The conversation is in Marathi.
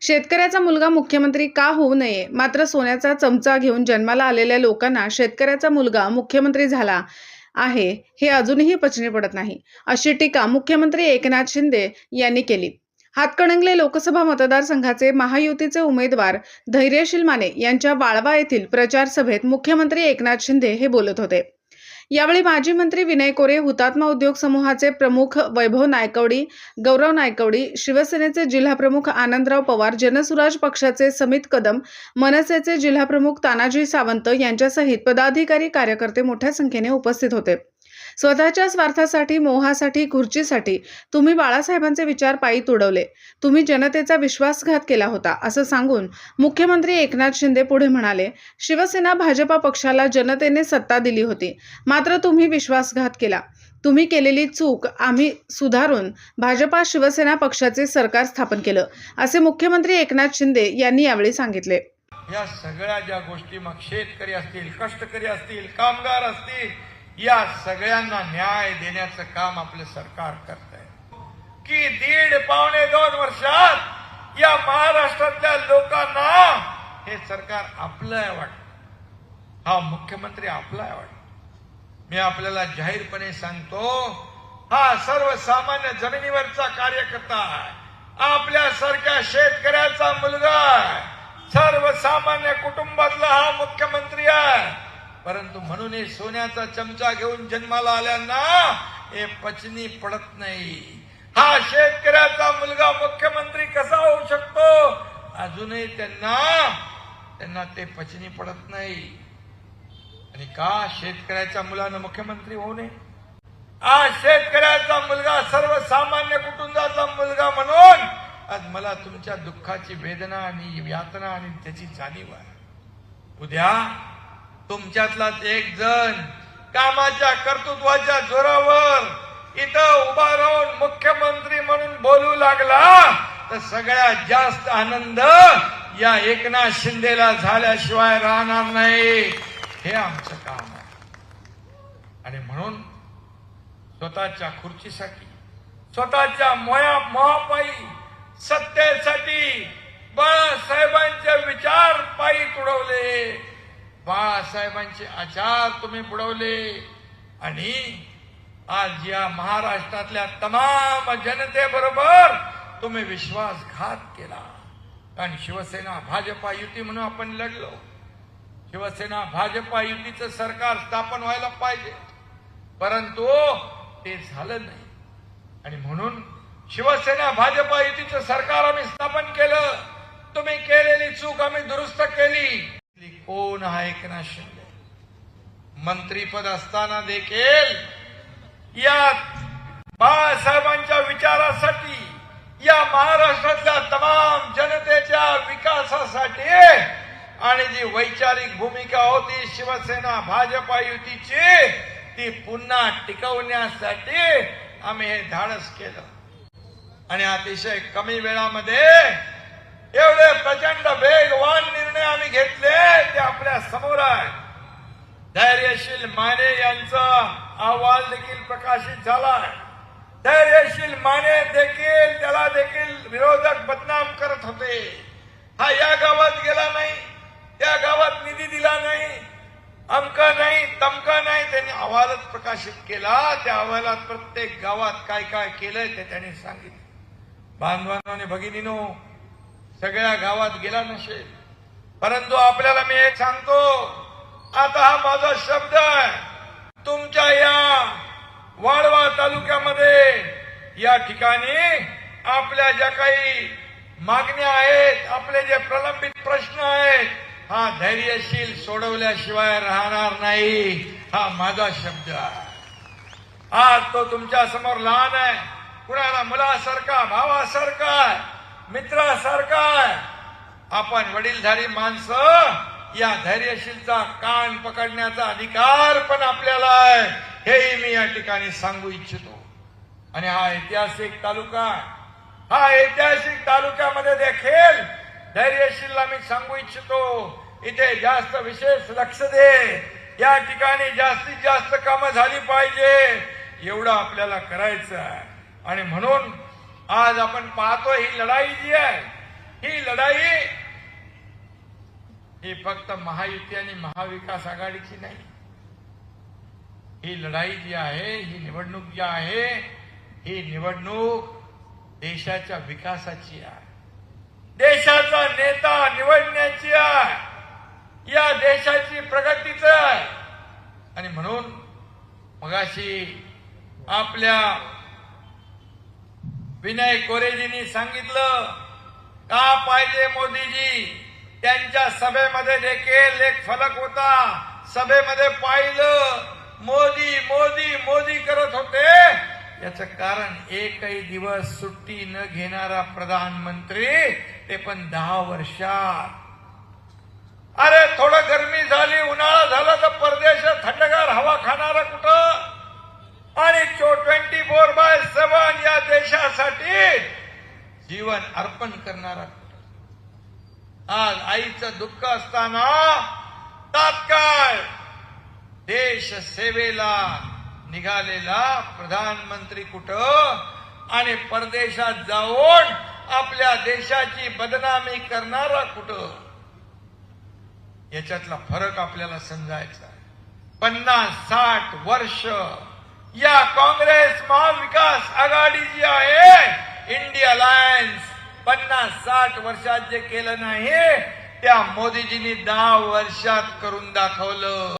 शेतकऱ्याचा मुलगा मुख्यमंत्री का होऊ नये? मात्र सोन्याचा चमचा घेऊन जन्माला आलेल्या लोकांना शेतकऱ्याचा मुलगा मुख्यमंत्री झाला आहे हे अजूनही पचनी पडत नाही अशी टीका मुख्यमंत्री एकनाथ शिंदे यांनी केली. हातकणंगले लोकसभा मतदारसंघाचे महायुतीचे उमेदवार धैर्यशील माने यांच्या वाळवा येथील प्रचार सभेत मुख्यमंत्री एकनाथ शिंदे हे बोलत होते. यावेळी माजी मंत्री विनय कोरे हुतात्मा उद्योग समूहाचे प्रमुख वैभव नायकवडी गौरव नायकवडी शिवसेनेचे जिल्हाप्रमुख आनंदराव पवार जनसुराज पक्षाचे समित कदम मनसेचे जिल्हाप्रमुख तानाजी सावंत यांच्यासहित पदाधिकारी कार्यकर्ते मोठ्या संख्येने उपस्थित होते. स्वतःच्या स्वार्थासाठी मोहासाठी खुर्चीसाठी तुम्ही बाळासाहेबांचे विचार पायी तुडवले. तुम्ही जनतेचा विश्वासघात केला होता असं सांगून मुख्यमंत्री एकनाथ शिंदे पुढे म्हणाले शिवसेना भाजपा पक्षाला जनतेने सत्ता दिली होती मात्र तुम्ही विश्वासघात केला. तुम्ही केलेली चूक आम्ही सुधारून भाजपा शिवसेना पक्षाचे सरकार स्थापन केलं असे मुख्यमंत्री एकनाथ शिंदे यांनी यावेळी सांगितले. या सगळ्या ज्या गोष्टी मग शेतकरी असतील कष्टकरी असतील कामगार असतील या सगळ्यांना न्याय देण्याचं काम आपलं सरकार करत आहे की दीड पावणे दोन वर्षात या महाराष्ट्रातल्या लोकांना हे सरकार आपलं आहे वाटत. हा मुख्यमंत्री आपला आहे वाटत. मी आपल्याला जाहीरपणे सांगतो हा सर्वसामान्य जमिनीवरचा कार्यकर्ता आपल्यासारख्या शेतकऱ्याचा मुलगा सर्वसामान्य कुटुंबातला हा मुख्यमंत्री आहे. परंतु म्हणून हे सोन्याचा चमचा घेऊन जन्माला आल्यांना हे पचनी पडत नाही. हा शेतकऱ्याचा मुलगा मुख्यमंत्री कसा होऊ शकतो? अजूनही त्यांना त्यांना ते पचनी पडत नाही. आणि का शेतकऱ्याच्या मुलानं मुख्यमंत्री होऊ नये? आज शेतकऱ्याचा मुलगा सर्वसामान्य कुटुंबाचा मुलगा म्हणून आज मला तुमच्या दुःखाची वेदना आणि यातना आणि त्याची जाणीव आहे. उद्या तुमच्यातलाच एक जण कामाच्या कर्तृत्वाच्या जोरावर इथं उभा राहून मुख्यमंत्री म्हणून बोलू लागला तर सगळ्यात जास्त आनंद या एकनाथ शिंदेला झाल्याशिवाय राहणार नाही. हे आमचं काम आहे. आणि म्हणून स्वतःच्या खुर्चीसाठी स्वतःच्या मोया मोहापायी सत्तेसाठी बाळासाहेबांचे विचार पायी तुडवले. बाळासाहेबांचे आचार तुम्ही बुडवले. आणि आज या महाराष्ट्रातल्या तमाम जनतेबरोबर तुम्ही विश्वासघात केला. कारण शिवसेना भाजपा युती म्हणून आपण लढलो. शिवसेना भाजपा युतीचं सरकार स्थापन व्हायला पाहिजे. परंतु ते झालं नाही. आणि म्हणून शिवसेना भाजपा युतीचं सरकार आम्ही स्थापन केलं. तुम्ही केलेली चूक आम्ही दुरुस्त केली. कोण हा एकनाथ शिंदे मंत्रीपद असताना देखील यात बाळासाहेबांच्या विचारासाठी या महाराष्ट्रातल्या तमाम जनतेच्या विकासासाठी आणि जी वैचारिक भूमिका होती शिवसेना भाजपा युतीची ती पुन्हा टिकवण्यासाठी आम्ही हे धाडस केलं. आणि अतिशय कमी वेळामध्ये एवढे प्रचंड वेगवान निर्णय आम्ही घेतले ते आपल्यासमोर आहे धैर्यशील माने यांचा अहवाल देखील प्रकाशित झाला धैर्यशील माने देखील त्याला देखील विरोधक बदनाम करत होते. हा या गावात गेला नाही त्या गावात निधी दिला नाही अमका नाही तमका नाही त्यांनी अहवालच प्रकाशित केला. त्या अहवालात प्रत्येक गावात काय काय केलंय ते त्यांनी सांगितलं. बांधवांनो आणि भगिनीनो सगळ्या गावात गेला नसेल परंतु आपल्याला मी एक सांगतो आता हा माझा शब्द आहे. तुमच्या या वाळवा तालुक्यामध्ये या ठिकाणी आपल्या ज्या काही मागण्या आहेत आपले जे प्रलंबित प्रश्न आहेत हा धैर्यशील सोडवल्याशिवाय राहणार नाही हा माझा शब्द आहे. आज तो तुमच्यासमोर लहान आहे. कुणाला मुलासारखा भावासारखा आहे, मित्रासारखा आहे. आपण वडीलधारी माणसं या धैर्यशीलचा कान पकडण्याचा अधिकार पण आपल्याला आहे. हेही मी या ठिकाणी सांगू इच्छितो. आणि हा ऐतिहासिक तालुका हा ऐतिहासिक तालुक्यामध्ये देखील धैर्यशीलला मी सांगू इच्छितो. इथे जास्त विशेष लक्ष दे. या ठिकाणी जास्तीत जास्त कामं झाली पाहिजे. एवढं आपल्याला करायचं आहे. आणि म्हणून आज आपण पाहतो ही लढाई जी आहे ही लढाई ही फक्त महायुती आणि महाविकास आघाडीची नाही. ही लढाई जी आहे ही निवडणूक जी आहे ही निवडणूक देशाच्या विकासाची आहे. देशाचा नेता निवडण्याची आहे. या देशाची प्रगतीच आहे. आणि म्हणून मगाशी आपल्या विनय कोरेजींनी सांगितलं का पाहिजे मोदीजी? त्यांच्या सभेमध्ये देखील एक फलक होता. सभेमध्ये पाहिलं मोदी मोदी मोदी करत होते. याचं कारण एकही दिवस सुट्टी न घेणारा प्रधानमंत्री ते पण दहा वर्षात. अरे थोडं गरमी झाली उन्हाळा झाला तर परदेशात थंडगार हवा खाणारा कुठं? आणि ट्वेंटी फोर बाय सेवन या देशासाठी जीवन अर्पण करणारा कुठं आज आईचं दुःख असताना तात्काळ देश सेवेला निघालेला प्रधानमंत्री कुठं आणि परदेशात जाऊन आपल्या देशाची बदनामी करणारा कुठं याच्यातला फरक आपल्याला समजायचा आहे. पन्नास साठ वर्ष या काँग्रेस महाविकास आघाडी जी आहे इंडिया अलायन्स पन्नास साठ वर्षात जे केलं नाही त्या मोदीजींनी दहा वर्षात करून दाखवलं.